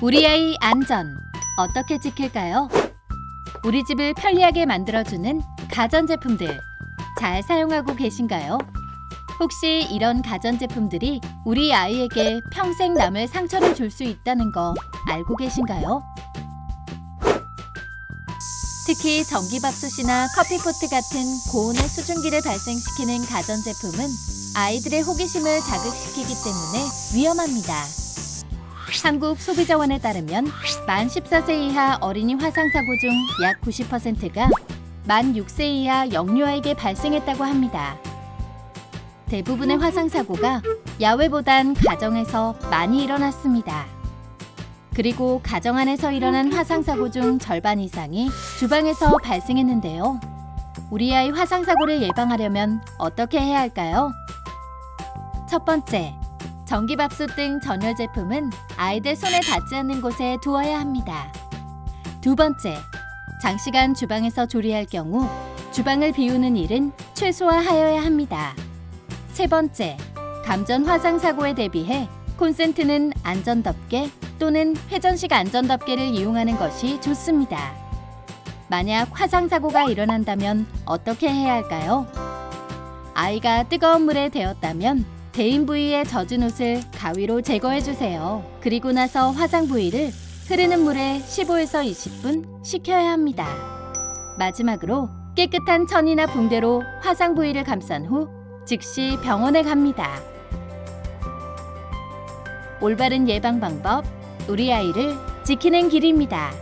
우리 아이 안전 어떻게 지킬까요? 우리 집을 편리하게 만들어주는 가전제품들 잘 사용하고 계신가요? 혹시 이런 가전제품들이 우리 아이에게 평생 남을 상처를 줄 수 있다는 거 알고 계신가요? 특히 전기밥솥이나 커피포트 같은 고온의 수증기를 발생시키는 가전제품은 아이들의 호기심을 자극시키기 때문에 위험합니다. 한국 소비자원에 따르면 만 14세 이하 어린이 화상사고 중 약 90%가 만 6세 이하 영유아에게 발생했다고 합니다. 대부분의 화상사고가 야외보단 가정에서 많이 일어났습니다. 그리고 가정 안에서 일어난 화상사고 중 절반 이상이 주방에서 발생했는데요. 우리 아이 화상사고를 예방하려면 어떻게 해야 할까요? 첫 번째, 전기밥솥 등 전열 제품은 아이들 손에 닿지 않는 곳에 두어야 합니다. 두 번째, 장시간 주방에서 조리할 경우 주방을 비우는 일은 최소화하여야 합니다. 세 번째, 감전 화상 사고에 대비해 콘센트는 안전덮개 또는 회전식 안전덮개를 이용하는 것이 좋습니다. 만약 화상 사고가 일어난다면 어떻게 해야 할까요? 아이가 뜨거운 물에 데웠다면 대인 부위에 젖은 옷을 가위로 제거해 주세요. 그리고 나서 화상 부위를 흐르는 물에 15에서 20분 식혀야 합니다. 마지막으로 깨끗한 천이나 붕대로 화상 부위를 감싼 후 즉시 병원에 갑니다. 올바른 예방 방법, 우리 아이를 지키는 길입니다.